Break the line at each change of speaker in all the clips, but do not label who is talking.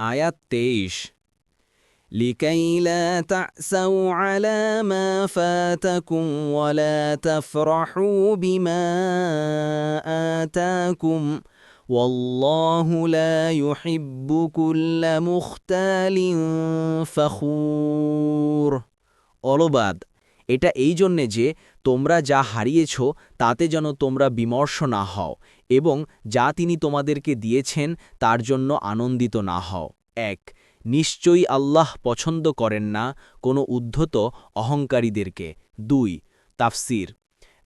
আয়াত তেইশ لكي لا تعسوا على ما فاتكم ولا تفرحوا بما آتاكم والله لا يحب كل مختال فخور অলবাদ এটা এই জন্যে যে তোমরা যা হারিয়েছ, তাতে যেন তোমরা বিমর্ষ না হও এবং যা তিনি তোমাদেরকে দিয়েছেন, তার জন্য আনন্দিত না হও। এক, নিশ্চয়ই আল্লাহ পছন্দ করেন না কোনো উদ্ধত অহংকারীদেরকে। দুই, তাফসির।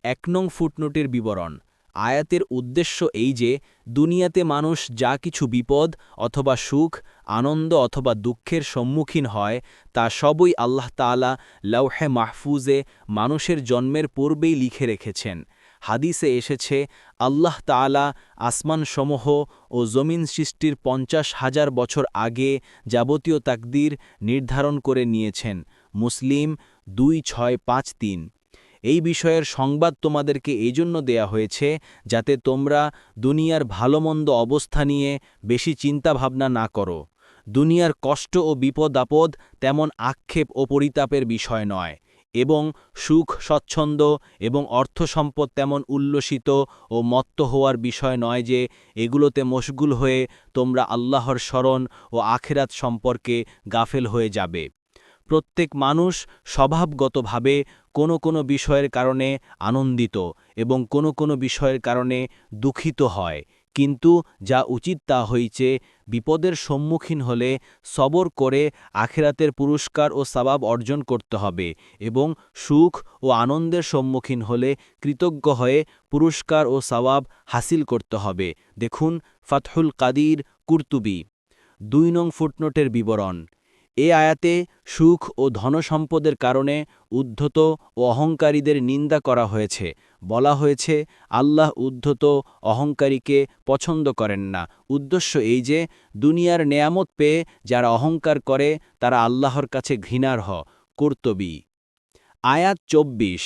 এক নং ফুটনোটের বিবরণ। আয়াতের উদ্দেশ্য এই যে, দুনিয়াতে মানুষ যা কিছু বিপদ অথবা সুখ, আনন্দ অথবা দুঃখের সম্মুখীন হয়, তা সবই আল্লাহ তাআলা লৌহে মাহফুজে মানুষের জন্মের পূর্বেই লিখে রেখেছেন। হাদিসে এসেছে, আল্লাহ তাআলা আসমানসমূহ ও জমিন সৃষ্টির পঞ্চাশ হাজার বছর আগে যাবতীয় তাকদির নির্ধারণ করে নিয়েছেন। মুসলিম দুই ছয় পাঁচ তিন। এই বিষয়ের সংবাদ তোমাদেরকে এই জন্য দেয়া হয়েছে যাতে তোমরা দুনিয়ার ভালোমন্দ অবস্থা নিয়ে বেশি চিন্তাভাবনা না করো। দুনিয়ার কষ্ট ও বিপদ আপদ তেমন আক্ষেপ ও পরিতাপের বিষয় নয় এবং সুখ স্বচ্ছন্দ এবং অর্থ সম্পদ তেমন উল্লসিত ও মত্ত হওয়ার বিষয় নয় যে এগুলোতে মশগুল হয়ে তোমরা আল্লাহর স্মরণ ও আখেরাত সম্পর্কে গাফেল হয়ে যাবে। প্রত্যেক মানুষ স্বভাবগতভাবে কোনো কোনো বিষয়ের কারণে আনন্দিত এবং কোনো কোনো বিষয়ের কারণে দুঃখিত হয়। কিন্তু যা উচিত তা হইছে, বিপদের সম্মুখীন হলে সবর করে আখেরাতের পুরস্কার ও সবাব অর্জন করতে হবে এবং সুখ ও আনন্দের সম্মুখীন হলে কৃতজ্ঞ হয়ে পুরস্কার ও সবাব হাসিল করতে হবে। দেখুন, ফাতহুল কাদির কুর্তুবি। দুই নং ফুটনোটের বিবরণ। এ আয়াতে সুখ ও ধনসম্পদের কারণে উদ্ধত ও অহংকারীদের নিন্দা করা হয়েছে বলা হয়েছে আল্লাহ উদ্ধত অহংকারীকে পছন্দ করেন না উদ্দেশ্য এই যে দুনিয়ার নেয়ামত পেয়ে যারা অহংকার করে তারা আল্লাহর কাছে ঘৃণার হ কর্তবী আয়াত চব্বিশ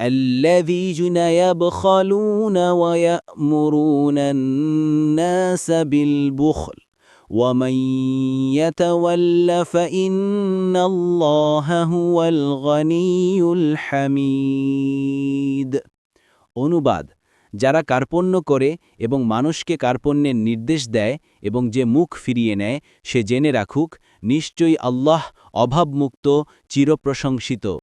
الذين يبخلون ويأمرون الناس بالبخل ومن يتول فإن الله هو الغني الحميد অনুবাদ যারা কার্পণ্য করে এবং মানুষকে কার্পণ্যের নির্দেশ দেয় এবং যে মুখ ফিরিয়ে নেয় সে জেনে রাখুক নিশ্চয়ই আল্লাহ অভাবমুক্ত চিরপ্রশংসিত